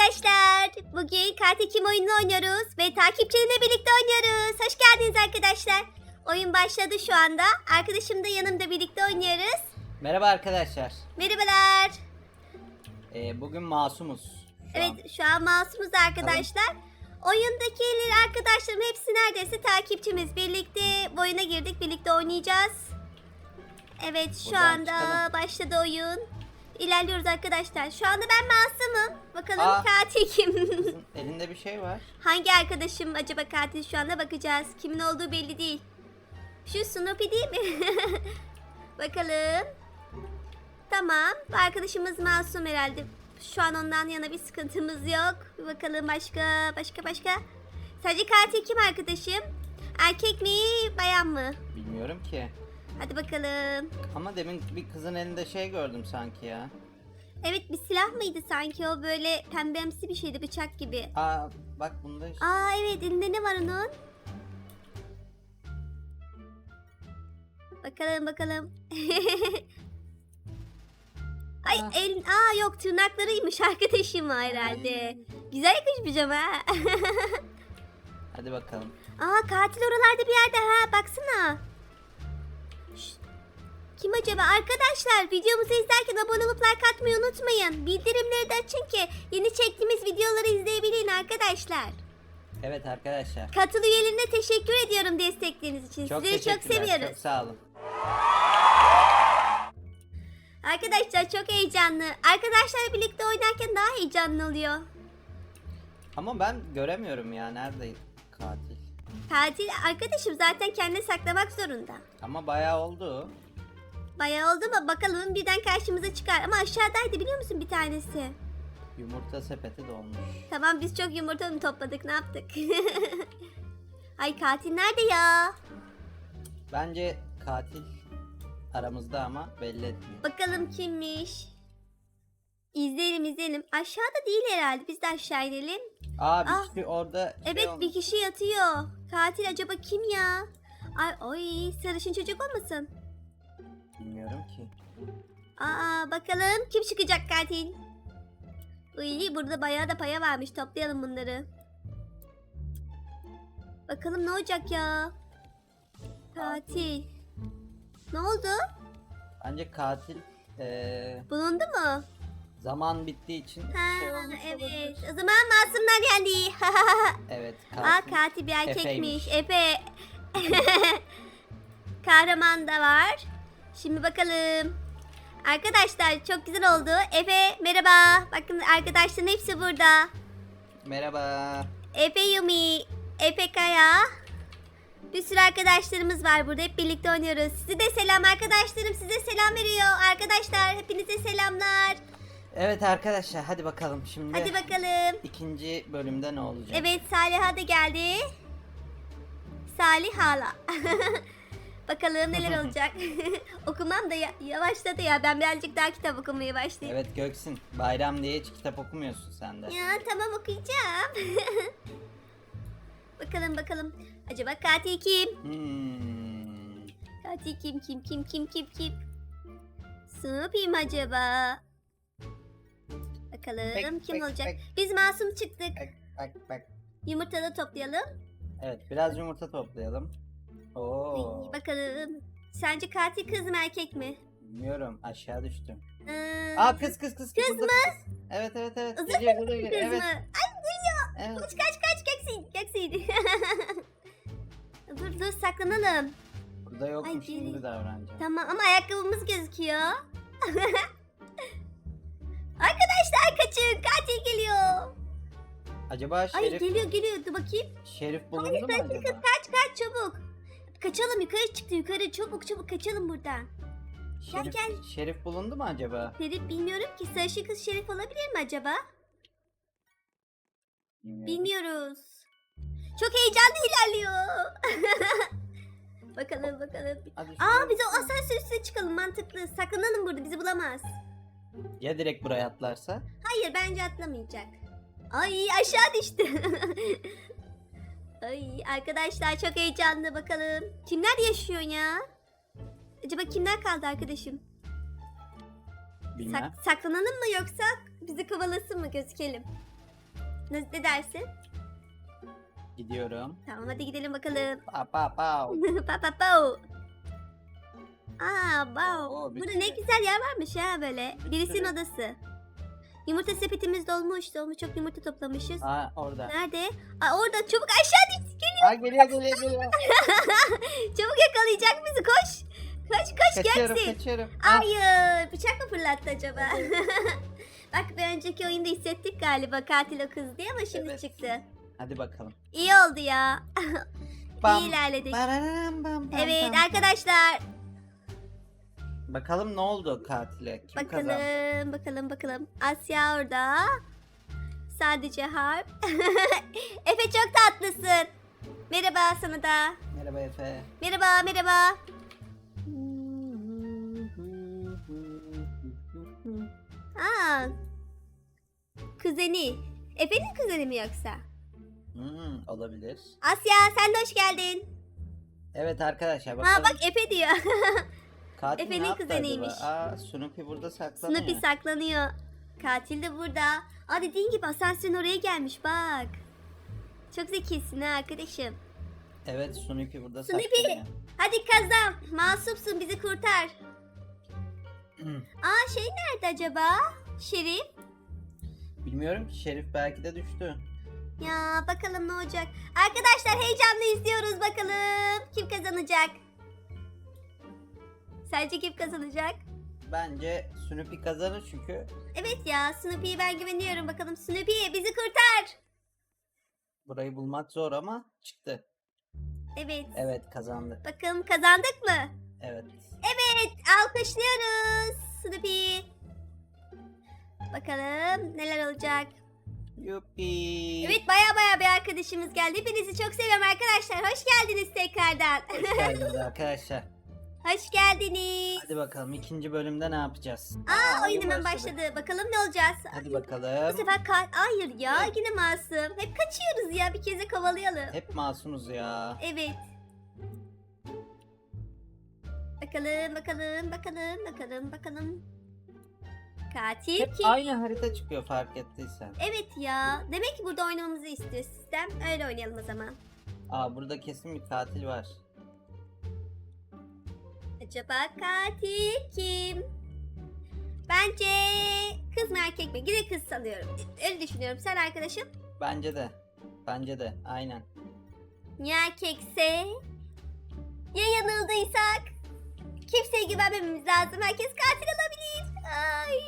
arkadaşlar. Bugün Katil Kim oyununu oynuyoruz ve takipçilerimle birlikte oynuyoruz. Hoş geldiniz arkadaşlar. Oyun başladı şu anda. Arkadaşım da yanımda birlikte oynuyoruz. Merhaba arkadaşlar. Merhabalar. Ee, bugün masumuz. Şu an. Evet şu an masumuz arkadaşlar. Oyundaki arkadaşlarım hepsi neredeyse takipçimiz. Birlikte oyuna girdik. Birlikte oynayacağız. Evet şu Buradan anda çıkalım. başladı oyun. İlerliyoruz arkadaşlar. Şu anda ben masumum. Bakalım Aa. katil kim? Kızın elinde bir şey var. Hangi arkadaşım acaba katil şu anda bakacağız. Kimin olduğu belli değil. Şu Snoopy değil mi? Bakalım. Tamam. Bu arkadaşımız masum herhalde. Şu an ondan yana bir sıkıntımız yok. Bir bakalım başka başka başka. Sadece katil kim arkadaşım? Erkek mi bayan mı? Bilmiyorum ki. Hadi bakalım. Ama demin bir kızın elinde şey gördüm sanki ya. Evet bir silah mıydı sanki o böyle pembemsi bir şeydi bıçak gibi. Aa bak bunda işte. Aa evet elinde ne var onun? Bakalım bakalım. Ay Aa. el aa yok tırnaklarıymış arkadaşım herhalde. Güzel yakışmış ama. ha. Hadi bakalım. aa katil oralarda bir yerde ha baksana. Kim acaba? Arkadaşlar videomuzu izlerken abone olup like atmayı unutmayın. Bildirimleri de açın ki yeni çektiğimiz videoları izleyebilin arkadaşlar. Evet arkadaşlar. Katıl üyelerine teşekkür ediyorum destekleriniz için. Çok Sizleri çok teşekkürler. seviyoruz. Çok sağ olun. Arkadaşlar çok heyecanlı. Arkadaşlarla birlikte oynarken daha heyecanlı oluyor. Ama ben göremiyorum ya nerede katil. Katil arkadaşım zaten kendini saklamak zorunda. Ama bayağı oldu. Bayağı oldu mu bakalım birden karşımıza çıkar. Ama aşağıdaydı biliyor musun bir tanesi? Yumurta sepeti dolmuş. Tamam biz çok yumurta mı topladık ne yaptık? Ay katil nerede ya? Bence katil aramızda ama belli etmiyor. Bakalım kimmiş? İzleyelim izleyelim. Aşağıda değil herhalde biz de aşağı inelim. Aa bir Ah. kişi orada şey Evet olmuş. bir kişi yatıyor. Katil acaba kim ya? Ay oy sarışın çocuk olmasın? Bilmiyorum ki. Aa bakalım kim çıkacak katil? Uy burada bayağı da paya varmış toplayalım bunları. Bakalım ne olacak ya? Katil. Ne oldu? Bence katil eee, Bulundu mu? zaman bittiği için Ha şey olmuş evet. olabilir. O zaman masumlar geldi. Evet Aa katil. katil bir erkekmiş. Efe'ymiş. Efe. Kahraman da var. Şimdi bakalım. Arkadaşlar çok güzel oldu. Efe merhaba. Bakın arkadaşların hepsi burada. Merhaba. Efe Yumi, Efe Kaya. Bir sürü arkadaşlarımız var burada. Hep birlikte oynuyoruz. Size de selam arkadaşlarım. Size selam veriyor. Arkadaşlar hepinize selamlar. Evet arkadaşlar hadi bakalım şimdi Hadi bakalım. ikinci bölümde ne olacak? Evet Saliha da geldi. Salih hala. Bakalım neler olacak. Okumam da ya- yavaşladı ya. Ben birazcık daha kitap okumaya başlayayım. Evet Göksin bayram diye hiç kitap okumuyorsun sen de. Ya tamam okuyacağım. bakalım bakalım. Acaba katil kim? Hmm. Katil kim kim kim kim kim kim? Snoopy mi acaba? Bakalım Bek, kim bek, olacak? bek. Biz masum çıktık. Bak bak bak. Yumurta da toplayalım. Evet biraz yumurta toplayalım. Ay. Sence katil kız mı erkek mi? Bilmiyorum aşağı düştüm. Ee, Aa kız kız kız. Kız burada mı? kız. Evet evet evet. Uzun Geliyor, kız geliyor, geliyor. Evet. mı? Ay geliyor. evet. Kaç kaç kaç Göksin. Göksin. dur dur saklanalım. Burada yokmuş Ay, gibi davranacağım. Tamam ama ayakkabımız gözüküyor. Arkadaşlar kaçın katil geliyor. Acaba Ay Şerif geliyor geliyor dur bakayım. Şerif bulundu mu Sakın acaba? kaç kaç çabuk. Kaçalım yukarı çıktı yukarı çabuk çabuk kaçalım buradan. Gel, Şerif, gel. Şerif bulundu mu acaba? Şerif bilmiyorum ki sarışın kız Şerif olabilir mi acaba? Bilmiyorum. Bilmiyoruz. Çok heyecanlı ilerliyor. bakalım bakalım. Hadi Aa şuraya- biz o asansör üstüne çıkalım mantıklı. Saklanalım burada bizi bulamaz. Ya direkt buraya atlarsa? Hayır bence atlamayacak. Ay aşağı düştü. Ay arkadaşlar çok heyecanlı bakalım. Kimler yaşıyor ya? Acaba kimler kaldı arkadaşım? Bilmem. Sak- saklanalım mı yoksa bizi kovalasın mı gözükelim? Ne, ne dersin? Gidiyorum. Tamam hadi gidelim bakalım. Pa pa pa. pa pa pa. Aa wow. Oo, bir Burada ne sürü. güzel yer varmış ha böyle. Birisinin sürü. odası. Yumurta sepetimiz dolmuş. Dolmuş çok yumurta toplamışız. Aa orada. Nerede? Aa orada çabuk aşağı. Geliyor. Aa geliyor geliyor geliyor. Çabuk yakalayacak bizi koş. Koş koş kaçıyorum gelsin. kaçıyorum. Aa, Hayır. Bıçak mı fırlattı acaba? Bak bir önceki oyunda hissettik galiba katil o kız diye ama şimdi Evet. çıktı. Hadi bakalım. İyi oldu ya. Bam. İyi ilerledik. Bararam bam bam Evet bam. arkadaşlar. Bakalım ne oldu katile? Kim kazandı? Bakalım bakalım bakalım. Asya orada. Sadece harp. Efe çok tatlısın. Merhaba sana da. Merhaba Efe. Merhaba merhaba. Aa. Kuzeni. Efe'nin kuzeni mi yoksa? Hmm, olabilir. Asya sen de hoş geldin. Evet arkadaşlar bakalım. Ha bak Efe diyor. Katil Efe'nin kuzeniymiş. acaba? Aa Snoopy burada saklanıyor. Snoopy saklanıyor. Katil de burada. Aa dediğin gibi asansörün oraya gelmiş bak. Çok zekisin ha arkadaşım. Evet Snoopy burada Snoopy. saklanıyor. Hadi kazan. Masupsun bizi kurtar. Aa şey nerede acaba? Şerif. Bilmiyorum ki Şerif belki de düştü. Ya bakalım ne olacak. Arkadaşlar heyecanla izliyoruz bakalım. Kim kazanacak? Sence kim kazanacak? Bence Snoopy kazanır çünkü Evet ya Snoopy'ye ben güveniyorum. Bakalım Snoopy bizi kurtar. Burayı bulmak zor ama çıktı. Evet. Evet kazandı. Bakalım kazandık mı? Evet. Evet alkışlıyoruz Snoopy. Bakalım neler olacak. Yuppi. Evet baya baya bir arkadaşımız geldi. Hepinizi çok seviyorum arkadaşlar. Hoş geldiniz tekrardan. Hoş geldiniz arkadaşlar. Hoş geldiniz. Hadi bakalım ikinci bölümde ne yapacağız? Aa oyun hemen başladı. Bakalım ne olacağız? Hadi Bu bakalım. sefer ka- Hayır ya yine masum. Hep kaçıyoruz ya bir kez de kovalayalım. Hep masumuz ya. Evet. Bakalım bakalım bakalım bakalım bakalım. Katil Hep kim? aynı harita çıkıyor fark ettiysen. Evet ya. Demek ki burada oynamamızı istiyor sistem. Öyle oynayalım o zaman. Aa burada kesin bir katil var. Acaba katil kim? Bence kız mı erkek mi? Yine kız sanıyorum. Öyle düşünüyorum. Sen arkadaşım? Bence de. Bence de. Aynen. Ya erkekse? Ya yanıldıysak? Kimseye güvenmememiz lazım. Herkes katil olabilir. Ay.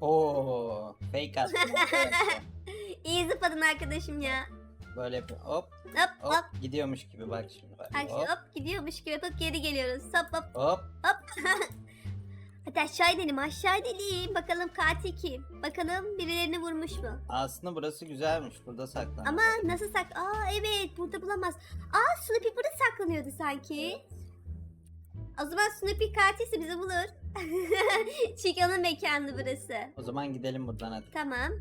Oo, fake arkadaşlar. İyi zıpladın arkadaşım ya. Böyle yapıyor. Hop Hop hop. hop gidiyormuş gibi bak şimdi bak. Hop, Hop hop gidiyormuş gibi yapıp geri geliyoruz. Hop hop hop. hop. Hadi aşağı inelim aşağı inelim. Bakalım katil kim? Bakalım birilerini vurmuş mu? Aslında burası güzelmiş. Burada saklan. Ama nasıl sak... Aa evet burada bulamaz. Aa Snoopy burada saklanıyordu sanki. O zaman Snoopy katilse bizi bulur. Çünkü onun mekanı burası. O zaman gidelim buradan hadi. Tamam.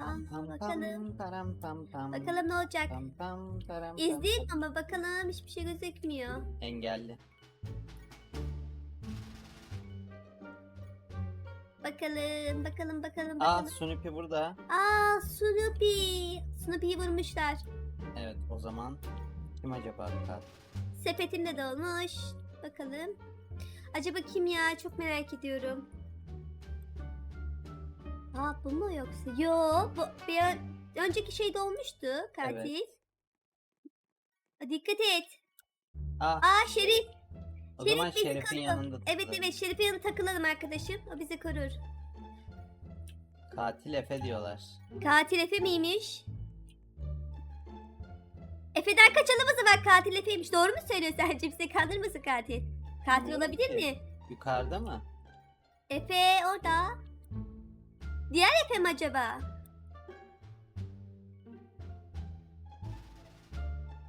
Pam, Aa, pam, bakalım. pam, param, pam, pam. Bakalım ne olacak. Pam, pam, param, pam. İzleyelim ama bakalım hiçbir şey gözükmüyor. Engelli. Bakalım, bakalım, bakalım, Aa bakalım. Snoopy burada. Aa Snoopy. Snoopy'yi vurmuşlar. Evet o zaman kim acaba katil? Sepetimde de olmuş. Bakalım. Acaba kim ya? Çok merak ediyorum. Aa bu mu yoksa? Yo bu bir ön- önceki şeyde olmuştu katil. Aa, Dikkat et. Aa Aa Şerif. o Şerif zaman bizi Şerif'in koruyor. yanında. Evet tutalım. evet Şerif'in yanına takılalım arkadaşım. O bizi korur. Katil Efe diyorlar. Katil Efe miymiş? Efe'den kaçalım o zaman katil Efe'ymiş. Doğru mu söylüyor sence? Bizi kandırmasın katil. Katil Bilmiyorum olabilir ki. mi? Yukarıda mı? Efe orada. Diğer Efe mi acaba?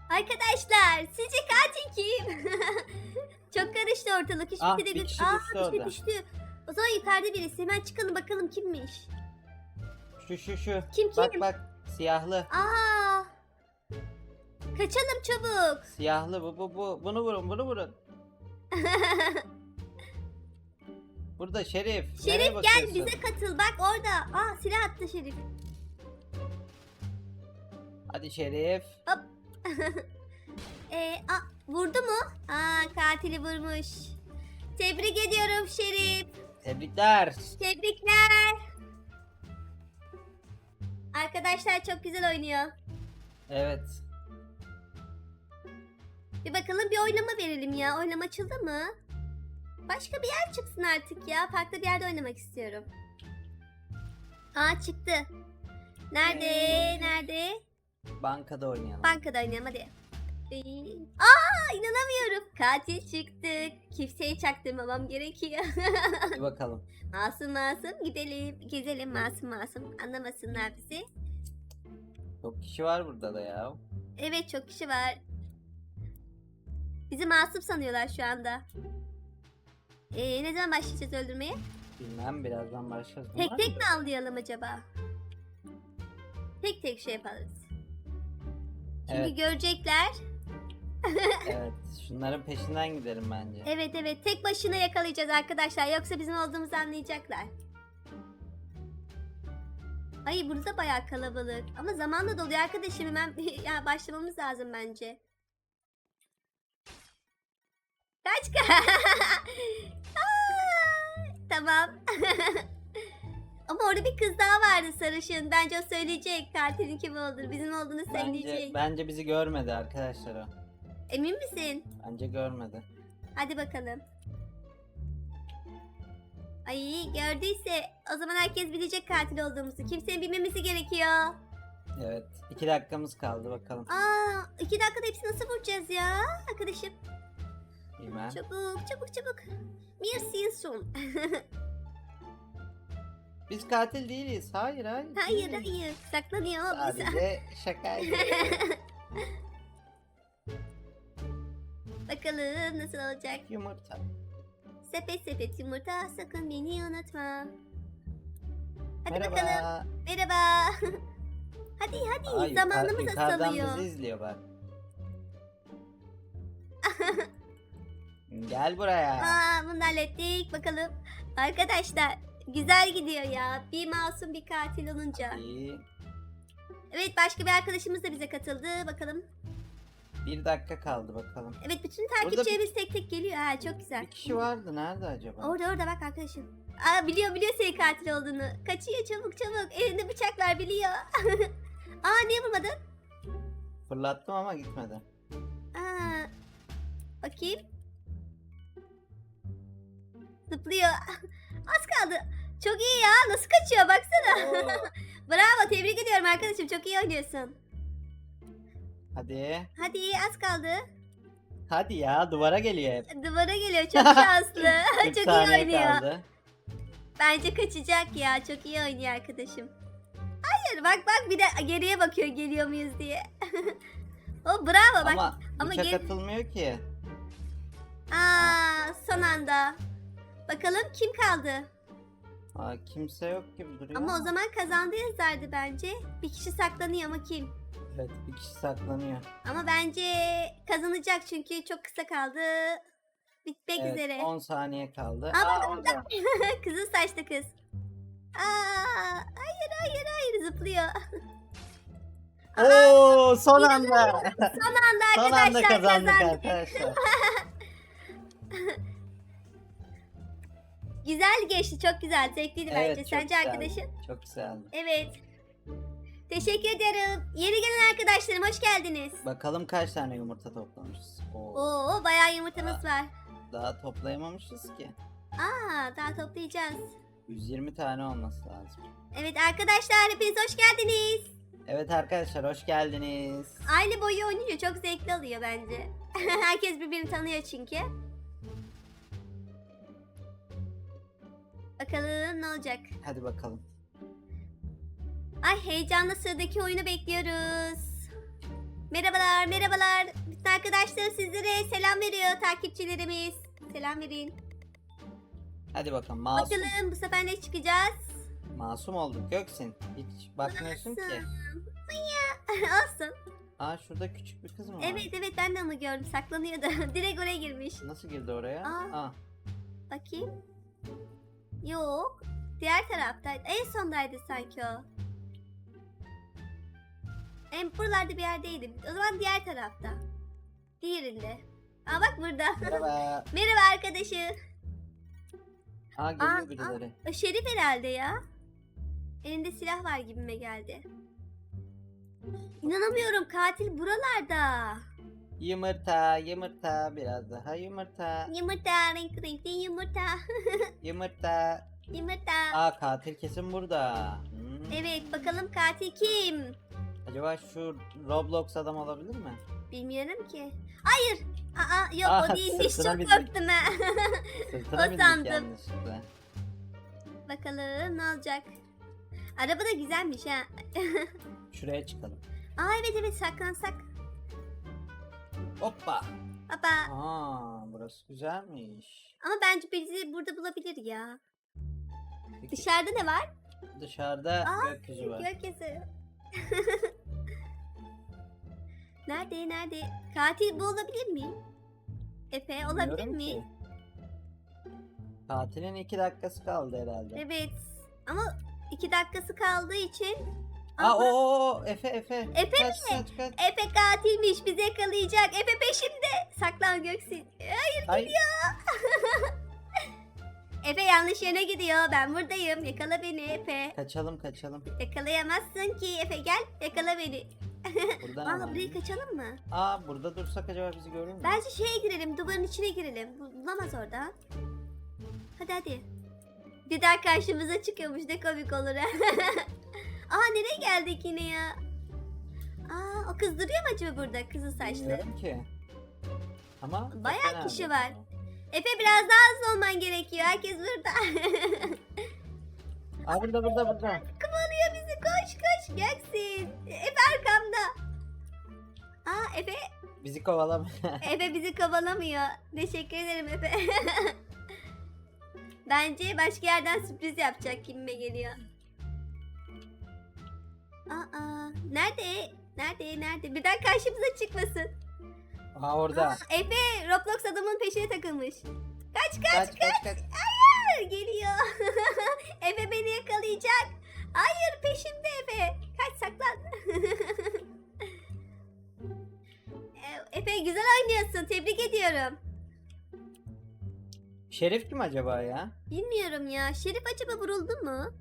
Arkadaşlar sizce katil kim? Çok karıştı ortalık. Hiçbir Ah, şey de bir kişi Aa, düştü bir şey orada. düştü. O zaman yukarıda birisi. Hemen çıkalım bakalım kimmiş. Şu şu şu. Kim Bak kim? bak siyahlı. Aa! Kaçalım çabuk. Siyahlı bu bu bu. Bunu vurun bunu vurun. Burada Şerif. Nereye Şerif gel bakıyorsun? bize katıl. Bak orada. Aa silah attı Şerif. Hadi Şerif. Ee, a, vurdu mu? Aa katili vurmuş. Tebrik ediyorum Şerif. Tebrikler. Tebrikler. Arkadaşlar çok güzel oynuyor. Evet. Bir bakalım bir oynama verelim ya. Oynama açıldı mı? Başka bir yer çıksın artık ya. Farklı bir yerde oynamak istiyorum. Aa çıktı. Nerede? Nerede? Bankada oynayalım. Bankada oynayalım hadi. Aa inanamıyorum. Katil çıktık. Kimseye çaktırmamam gerekiyor. Hadi bakalım. masum masum gidelim. Gezelim masum masum. Anlamasınlar bizi. Çok kişi var burada da ya. Evet çok kişi var. Bizi masum sanıyorlar şu anda. Ee, ne zaman başlayacağız öldürmeye? Bilmem birazdan başlarız. Tek Bunlar tek mi avlayalım acaba? Tek tek şey yaparız. Çünkü Evet. görecekler. Evet. Şunların peşinden gidelim bence. Evet evet tek başına yakalayacağız arkadaşlar. Yoksa bizim olduğumuzu anlayacaklar. Ay burada bayağı kalabalık. Ama zamanla doluyor arkadaşım. Hemen ya başlamamız lazım bence. Kaç Tamam. Ama orada bir kız daha vardı sarışın. Bence o söyleyecek katilin kim olduğunu. Bizim olduğunu Bence, söyleyecek. bence bizi görmedi arkadaşlar o. Emin misin? Bence görmedi. Hadi bakalım. Ay gördüyse o zaman herkes bilecek katil olduğumuzu. Kimsenin bilmemesi gerekiyor. Evet. iki dakikamız kaldı bakalım. Aa, iki dakikada hepsini nasıl vuracağız ya arkadaşım? Bilmem. Çabuk çabuk çabuk. Son. Biz katil değiliz. Hayır hayır. hayır değiliz. hayır. Saklanıyor o bize. Sadece şakaydı. Bakalım nasıl olacak. Yumurta. Sepet sepet yumurta sakın beni unutma. Hadi Merhaba. bakalım. Merhaba. hadi hadi Aa, yuka- zamanımız yukarıdan azalıyor. bizi izliyor bak. Gel buraya. Aa bunu da hallettik bakalım. Arkadaşlar güzel gidiyor ya. Bir masum bir katil olunca. İyi. Evet başka bir arkadaşımız da bize katıldı. Bakalım. Bir dakika kaldı bakalım. Evet bütün takipçilerimiz tek tek geliyor. Ha çok güzel. Bir kişi vardı. Nerede acaba? Orada orada bak arkadaşım. Aa biliyor biliyor senin katil olduğunu. Kaçıyor çabuk çabuk. Elinde bıçaklar biliyor. Aa niye vurmadın? Fırlattım ama gitmedi. Aa, bakayım. Zıplıyor. Az kaldı. Çok iyi ya. Nasıl kaçıyor baksana. Bravo tebrik ediyorum arkadaşım. Çok iyi oynuyorsun. Hadi. Hadi az kaldı. Hadi ya duvara geliyor hep. Duvara geliyor. Çok şanslı. 40 Çok iyi oynuyor. kaldı. Bence kaçacak ya. Çok iyi oynuyor arkadaşım. Hayır bak bak bir de geriye bakıyor geliyor muyuz diye. o bravo bak. Ama, ama bıçak gel- atılmıyor ki. Aa son anda. Bakalım kim kaldı? Aa, kimse yok gibi duruyor. Ama o zaman kazandı yazardı bence. Bir kişi saklanıyor ama kim? Evet bir kişi saklanıyor. Ama bence kazanacak çünkü çok kısa kaldı. Bitmek Evet, üzere. 10 saniye kaldı. Ama Aa, orada. Kızıl saçlı kız. Aa, hayır hayır hayır zıplıyor. Oo son anda. Son anda son anda arkadaşlar kazandık kazandık. arkadaşlar. Güzel geçti çok güzel. Zevkliydi Evet, bence. çok Sence güzeldi. arkadaşın? Çok güzeldi. Evet. Teşekkür ederim. Yeni gelen arkadaşlarım hoş geldiniz. Bakalım kaç tane yumurta toplamışız. Oo, Oo bayağı yumurtamız var. Daha toplayamamışız ki. Aa daha toplayacağız. 120 tane olması lazım. Evet arkadaşlar hepiniz hoş geldiniz. Evet arkadaşlar hoş geldiniz. Aile boyu oynayınca çok zevkli oluyor bence. Herkes birbirini tanıyor çünkü. Bakalım ne olacak. Hadi bakalım. Ay heyecanla sıradaki oyunu bekliyoruz. Merhabalar, merhabalar. Bütün arkadaşlar sizlere selam veriyor takipçilerimiz. Selam verin. Hadi bakalım. Masum, Bakalım bu sefer ne çıkacağız? masum olduk Göksin. Hiç bakmıyorsun ki. Ya, Olsun. Aa şurada küçük bir kız mı var? Evet evet ben de onu gördüm saklanıyordu. Direkt oraya girmiş. Nasıl girdi oraya? Aa. Aa, Bakayım. Yok. Diğer taraftaydı. En sondaydı sanki o. En buralarda bir yerdeydim. O zaman diğer tarafta. Diğerinde. Aa bak burada. Merhaba. Merhaba arkadaşım. Aa Aa, geliyor birileri. O Şerif herhalde ya. Elinde silah var gibime geldi. İnanamıyorum katil buralarda. Yumurta, yumurta, biraz daha yumurta, Yumurta, renkli renkli yumurta. yumurta. yumurta. Aa katil kesin burada. Hmm. Evet bakalım katil kim? Acaba şu Roblox adam olabilir mi? Bilmiyorum ki. Hayır. Aa yok Aa, o değilmiş çok bindik. korktum ha. O sandım. bakalım ne olacak. Araba da güzelmiş ha. Şuraya çıkalım. Aa evet evet saklansak. Hoppa. Baba. Aa burası güzelmiş. Ama bence bizi burada bulabilir ya. Peki, Dışarıda ne var? dışarıda Aa, gökyüzü var. Gökyüzü. nerede nerede? Katil bu olabilir mi? Efe olabilir Bilmiyorum mi? ki. Katilin iki dakikası kaldı herhalde. Evet. Ama iki dakikası kaldığı için... Aa o, o, Efe Efe. Efe kaç, Kaç kaç. Efe katilmiş bizi yakalayacak. Efe peşimde. Saklan Göksin. Hayır Ay, Efe yanlış yöne gidiyor. Ben buradayım. Yakala beni Efe. kaçalım kaçalım. Yakalayamazsın ki Efe gel. Yakala beni. Buradan Valla alalım. burayı kaçalım mı? Aa burada dursak acaba bizi görür mü? Bence şeye girelim. Duvarın içine girelim. Bu- Bulamaz orada. Hadi hadi. Bir daha karşımıza çıkıyormuş. Ne komik olur ha. Aa nereye geldik yine ya? Aa o kız duruyor mu acaba burada? Kızıl saçlı. Bilmiyorum ki. Ama Bayağı kişi var. Efe biraz daha hızlı olman gerekiyor. Herkes burada. Aa burada burada burada. Kovalıyor bizi. Koş koş. Göksin. Efe arkamda. Aa Efe, Bizi kovalama. Efe bizi kovalamıyor. Teşekkür ederim Efe. Bence başka yerden sürpriz yapacak gibime geliyor. Aa, nerede? Nerede? Nerede? Birden karşımıza çıkmasın. Aa orada. Aa, Efe Roblox adamın peşine takılmış. Kaç kaç Kaç kaç kaç. Hayır geliyor. Efe beni yakalayacak. Hayır peşimde Efe. Kaç saklan. E, Efe güzel oynuyorsun. Tebrik ediyorum. Şerif kim acaba ya? Bilmiyorum ya. Şerif acaba vuruldu mu?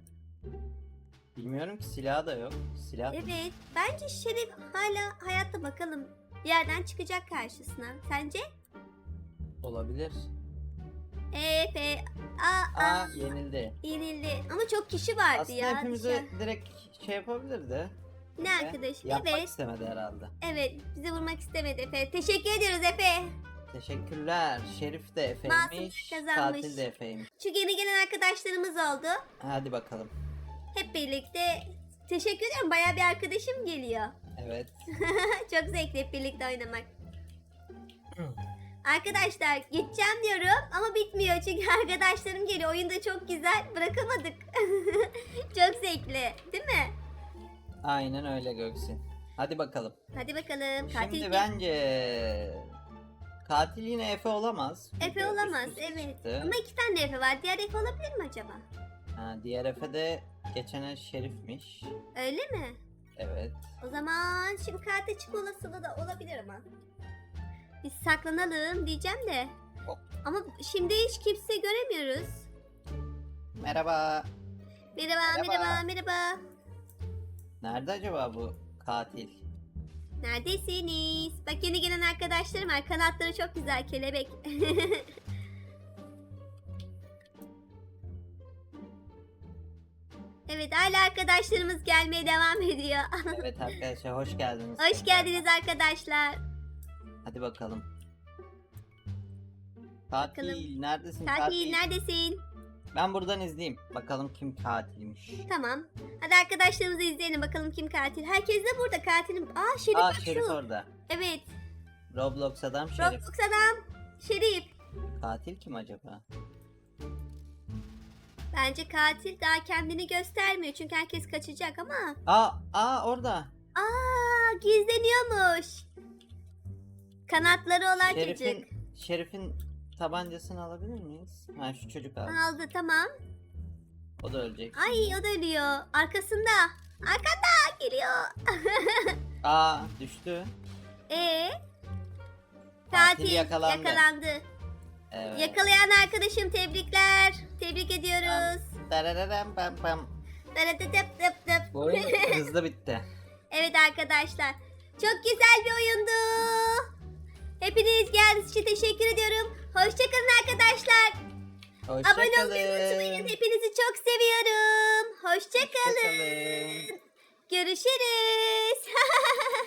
Bilmiyorum ki silahı da yok. Silah Evet. Bence Şerif hala hayatta bakalım. Bir yerden çıkacak karşısına. Sence? olabilir. Efe. Aa, aa. Aa yenildi. Yenildi. Ama çok kişi vardı Aslında ya. hepimizi dışarı- direkt şey yapabilirdi. Ne arkadaş? Yapmak Evet. istemedi herhalde. Evet. Bizi vurmak istemedi Efe. Teşekkür ediyoruz Efe. Teşekkürler. Şerif de Masum Efe'ymiş. kazanmış. Katil de Efe'ymiş. Şu yeni gelen arkadaşlarımız oldu. Hadi bakalım. Hep birlikte teşekkür ederim. Bayağı bir arkadaşım geliyor. Evet. Çok zevkli hep birlikte oynamak. Arkadaşlar gideceğim diyorum ama bitmiyor çünkü arkadaşlarım geliyor. Oyun da çok güzel. Bırakamadık. çok zevkli. Değil mi? Aynen öyle Göksin. Hadi bakalım. Hadi bakalım. Katil Şimdi kim? bence katil yine Efe olamaz. Efe Çünkü olamaz. üst üste Evet. çıktı. Ama iki tane Efe var. Diğer Efe olabilir mi acaba? Ha, diğer Efe de geçen el Şerif'miş. Öyle mi? Evet. O zaman şimdi çıkma olasılığı da olabilir ama. Biz saklanalım diyeceğim de. Hop. Ama şimdi hiç kimse göremiyoruz. Merhaba. Merhaba, Merhaba. merhaba, merhaba. Nerede acaba bu katil? Neredesiniz? Bak yeni gelen arkadaşlarım var. Kanatları çok güzel kelebek. evet hala arkadaşlarımız gelmeye devam ediyor. Evet arkadaşlar hoş geldiniz. Hoş geldiniz arkadaşlar. Hadi bakalım. Katil Bakalım. neredesin? Katil neredesin? Ben buradan izleyeyim. Bakalım kim katilmiş. Tamam. Hadi arkadaşlarımızı izleyelim bakalım kim katil. Herkes de burada katilim. Aa Şerif Aa bak Şerif şu. orada. Evet. Roblox adam Şerif. Roblox adam. Şerif. Katil kim acaba? Bence katil daha kendini göstermiyor. Çünkü herkes kaçacak ama. Aa, aa orada. Aa gizleniyormuş. Kanatları olan çocuk. Şerif'in Şerif'in tabancasını alabilir miyiz? Ha şu çocuk abi. Aldı tamam. O da ölecek. Ay o da ölüyor. Arkasında. Arkanda geliyor. Aa Aa düştü. Ee? Katil Katil yakalandı. yakalandı. Evet. Yakalayan arkadaşım tebrikler. Tebrik ediyoruz. Dararararam pam pam. Daratıtıp tıp tıp. Bu oyun hızlı bitti. evet arkadaşlar. Çok güzel bir oyundu. Hepiniz geldiğiniz için teşekkür ediyorum. Hoşçakalın arkadaşlar. Abone olmayı unutmayın. Hepinizi çok seviyorum. Hoşçakalın. Hoşçakalın. Görüşürüz.